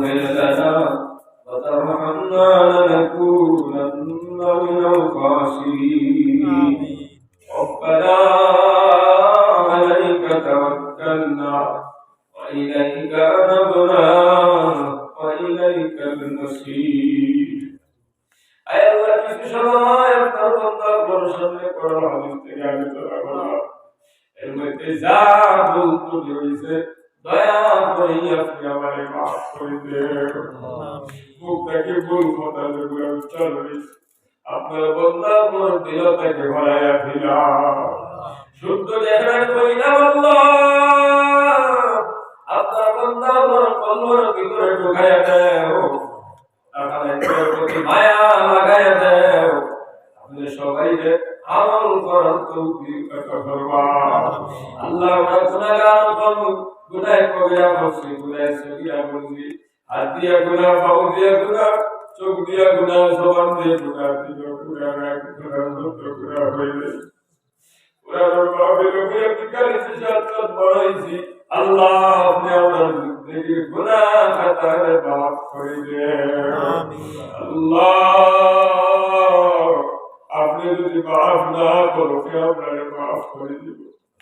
تغفر لنا وترحمنا لنكونن من الخاسرين ربنا عليك توكلنا وإليك أنبنا وإليك المصير আয় আল্লাহ কিছু সময় আপনার বান্দার পরিশ্রমে করার হাদিস থেকে আমি তোরা করলাম এর মধ্যে যা ভুল ত্রুটি হয়েছে আপনার ভিতরে ঢুকাইয়া দেও আপনার প্রতি মায়া লাগাইয়া দেও আপনি সবাইকে আমল করার তৌফিক দান করবা আল্লাহ গুনাহগার কম গুনাহ কবিরা করছি গুনাহ সগীরা বলছি। হাত দিয়া গুনাহ পাও দিয়া গুনাহ, চোখ দিয়া গুনাহ, জবান দিয়া গুনাহ দিল গুনাহ রাখ আল্লাহ আপনি যদি মাফ না করো কে আপনারে করে দিব।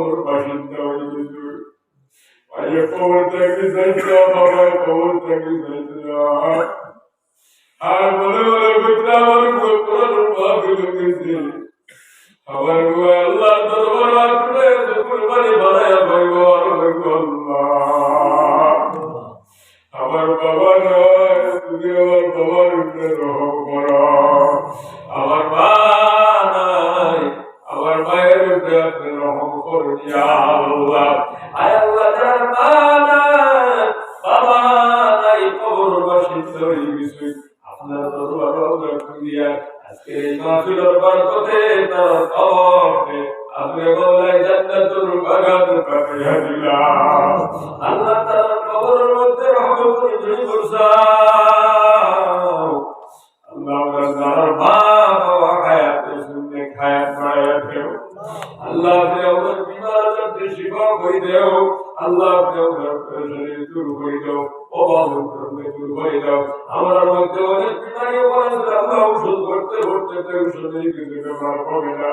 কবর বাসিন্দা হয়ে যেত ভাইয়া কবর থেকে যাইতে বাবা কবর থেকে যাইতে আর মনে মনে ভিতরে আমার কোরআন মাহফিল হয়েছে আমার গো আল্লাহ দরবার আসলে কুরবানি বানায়া ভাইব আর ভাইব আল্লাহ আমার বাবা নয় তুমি আমার বাবার উপরে রহম করো আপনার দরবার আমরা খুঁজিয়া আজকে এই মাহফিলের বরকতে তার কাটিয়া আল্লাহ তার মধ্যে রহমত করে জড়ি আল্লাহ মায়া দেও। আল্লাহ আপনি আমাদের বিমার শিফা করে দেও আল্লাহ দূর করে দাও করবে দূর করে দাও আমার মধ্যে অনেক বিমারি আছে, আল্লাহ ওষুধ করতে করতে না।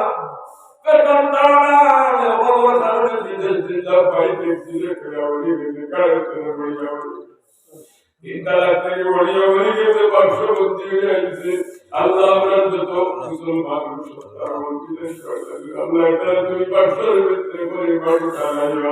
রাউলি বেঁধে কাড়ে তোলে বড়িয়া ইন্দালা থেকে বড়িয়া বলে গেছে পার্শ্ববর্তী হয়ে আইছে আল্লাহ। আমরা যত মুসলমান সন্তান বিদেশ আল্লাহ এটা তুমি পার্শ্বর ভিতরে পরিবার চালাইও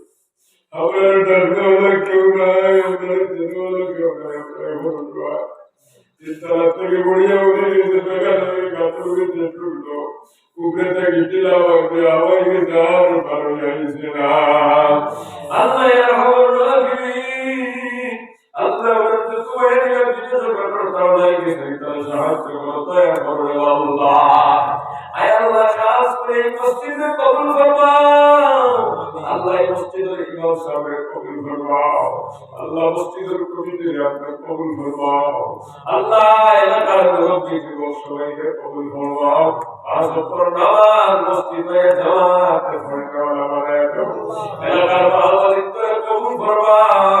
গাছে উঠে ঢুকলো উপরে থেকে টিলাম আপনি আমার গেছে আর ভালো যাইছে না আল্লাহ ইয়ারহামুর রাহিমিন এই মসজিদে কবুল ফরমাও আল্লাহ এই মসজিদের ইমাম সাহেবের কবুল ফরমাও। আল্লাহ মসজিদের কমিটির আপনার কবুল ফরমাও। আল্লাহ এলাকার মুরব্বী যুবক সবাইকে কবুল ফরমাও। আজ অপর নামাজ মসজিদে জামাতে এলাকার মাহওয়ালিকে কবুল ফরমাও।